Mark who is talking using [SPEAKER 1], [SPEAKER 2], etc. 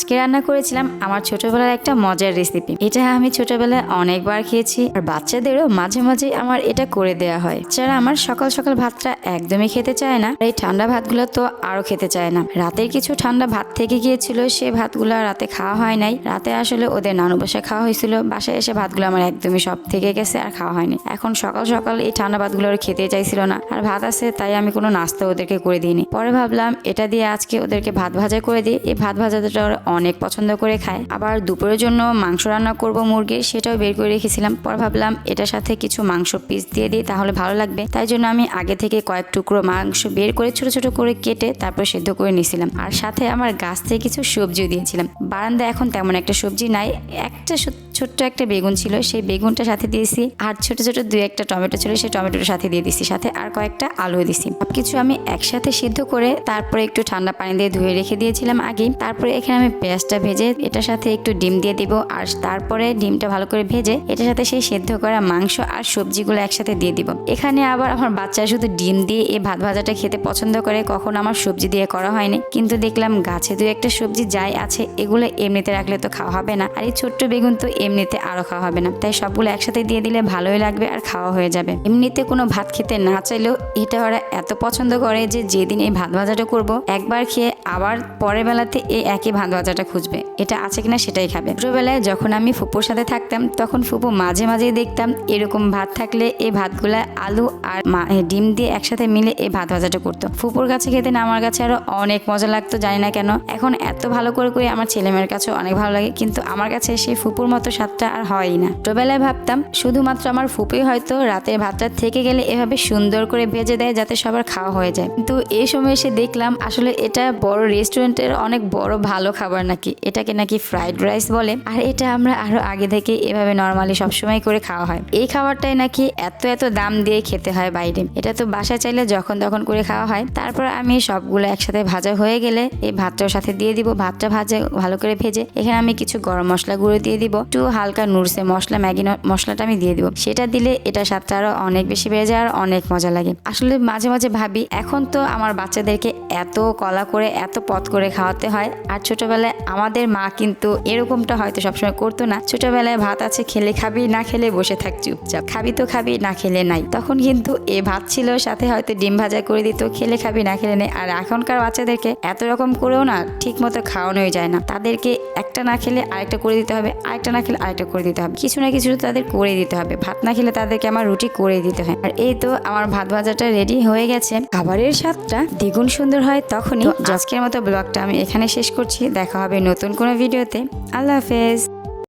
[SPEAKER 1] আজকে রান্না করেছিলাম আমার ছোটবেলার একটা মজার রেসিপি এটা আমি ছোটবেলায় অনেকবার খেয়েছি আর বাচ্চাদেরও মাঝে মাঝে আমার এটা করে দেওয়া হয়। যারা আমার সকাল সকাল ভাতটা একদমই খেতে চায় না আর এই ঠান্ডা ভাতগুলো তো আরও খেতে চায় না। রাতের কিছু ঠান্ডা ভাত থেকে গিয়েছিল, সে ভাতগুলো রাতে খাওয়া হয় নাই। রাতে আসলে ওদের নানু বাসায় খাওয়া হয়েছিল। বাসায় এসে ভাতগুলো আমার একদমই সব থেকে গেছে আর খাওয়া হয়নি। এখন সকাল সকাল এই ঠান্ডা ভাতগুলো ওরা খেতে চাইছিল না। আর ভাত আছে, তাই আমি কোনো নাস্তা ওদেরকে করে দিইনি। পরে ভাবলাম, এটা দিয়ে আজকে ওদেরকে ভাত ভাজা করে দিই। এই ভাত ভাজাটা অনেক পছন্দ করে খায়। আবার দুপুরের জন্য মাংস রান্না করব মুরগির সেটাও বের করে রেখেছিলাম। পর ভাবলাম এটার সাথে কিছু মাংস পিস দিয়ে দিই, তাহলে ভালো লাগবে। তাই জন্য আমি আগে থেকে কয়েক টুকরো মাংস বের করে ছোট ছোট করে কেটে তারপর সেদ্ধ করে নিয়েছিলাম। আর সাথে আমার গাছ থেকে কিছু সবজিও দিয়েছিলাম। বারান্দা এখন তেমন একটা সবজি নাই, একটা ছোট্ট একটা বেগুন ছিল, সেই বেগুনটা সাথে দিয়েছি। আর ছোট ছোট দুই একটা টমেটো ছিল, সেই টমেটোর সাথে দিয়ে দিছি। সাথে আর কয়েকটা আলু দিছি। সবকিছু আমি একসাথে সিদ্ধ করে তারপরে একটু ঠান্ডা পানি দিয়ে ধুয়ে রেখে দিয়েছিলাম আগে তারপরে এখানে আমি পেঁয়াজটা ভেজে এটার সাথে একটু ডিম দিয়ে দিব। আর তারপরে ডিমটা ভালো করে ভেজে এটার সাথে সেই সেদ্ধ করা মাংস আর সবজিগুলো একসাথে দিয়ে দিব। এখানে আবার আমার বাচ্চা শুধু ডিম দিয়ে এই ভাত ভাজাটা খেতে পছন্দ করে, কখন আমার সবজি দিয়ে করা হয়নি। কিন্তু দেখলাম গাছে দু একটা সবজি যাই আছে, এগুলো এমনিতে রাখলে তো খাওয়া হবে না। আর এই ছোট্ট বেগুন তো এমনিতে আরও খাওয়া হবে না। তাই সবগুলো একসাথে দিয়ে দিলে ভালোই লাগবে আর খাওয়া হয়ে যাবে। এমনিতে কোনো ভাত খেতে না চাইলেও এটা ওরা এত পছন্দ করে যে যেদিন এই ভাত ভাজাটা করব, একবার খেয়ে আবার পরের বেলাতে এই একই ভাত ভাজাটা খুঁজবে। এটা আছে কিনা সেটাই খাবে। ছোটবেলায় যখন আমি ফুপুর সাথে থাকতাম, তখন ফুপু মাঝে মাঝে দেখতাম এরকম ভাত থাকলে এই ভাতগুলা আলু আর ডিম দিয়ে একসাথে মিলে এই ভাত ভাজাটা করতো। ফুপুর কাছে খেতে না আমার কাছে আরও অনেক মজা লাগতো, জানি না কেন। এখন এত ভালো করে করে, আমার ছেলে মেয়ের কাছেও অনেক ভালো লাগে। কিন্তু আমার কাছে সেই ফুপুর মতো স্বাদটা আর হয়ই না। ছোটবেলায় ভাবতাম, শুধুমাত্র আমার ফুপি হয়তো রাতের ভাতটা থেকে গেলে এভাবে সুন্দর করে ভেজে দেয় যাতে সবার খাওয়া হয়ে যায়। কিন্তু এই সময় এসে দেখলাম, আসলে এটা বড় রেস্টুরেন্টের অনেক বড় ভালো খাবার নাকি। এটাকে নাকি ফ্রাইড রাইস বলে। আর এটা আমরা আরও আগে থেকে এভাবে নর্মালি সবসময় করে খাওয়া হয়। এই খাবারটাই নাকি এত এত দাম দিয়ে খেতে হয় বাইরে। এটা তো বাসায় চাইলে যখন তখন করে খাওয়া হয়। তারপর আমি সবগুলো একসাথে ভাজা হয়ে গেলে এই ভাতটার সাথে দিয়ে দিব। ভাতটা ভাজে, ভালো করে ভেজে। এখানে আমি কিছু গরম মশলা গুঁড়ো দিয়ে দিব। একটু হালকা নুরসে মশলা ম্যাগি মশলাটা আমি দিয়ে দিব। সেটা দিলে এটা স্বাদটা আরও অনেক বেশি বেড়ে যায় আর অনেক মজা লাগে। আসলে মাঝে মাঝে ভাবি, এখন তো আমার বাচ্চাদেরকে এত কলা করে, এত পথ করে খাওয়াতে হয়। আর ছোটবেলায় আমাদের মা কিন্তু এরকমটা হয়তো সবসময় করতো না। ছোটবেলায় ভাত আছে, খেলে খাবি, না খেলে বসে থাক চুপচাপ। খাবি তো খাবি, না খেলে নাই। তখন কিন্তু এ ভাত ছিল, সাথে হয়তো ডিম ভাজা করে দিত, খেলে খাবি, না খেলে নেই। আর এখনকার বাচ্চাদেরকে এত রকম করেও না ঠিক মতো খাওয়ানোই যায় না। তাদেরকে একটা না খেলে আরেকটা করে দিতে হবে, আরেকটা না খেলে আরেকটা করে দিতে হবে। কিছু না কিছু তাদের করে দিতে হবে। ভাত না খেলে তাদেরকে আমার রুটি করে দিতে হয়। আর এই তো আমার ভাত ভাজাটা রেডি হয়ে গেছে। খাবারের স্বাদটা দ্বিগুণ সুন্দর হয় তখনই। আজকের মতো ব্লগটা আমি এখানে শেষ করছি। দেখা হবে নতুন কোনো ভিডিওতে আল্লাহ হাফেজ।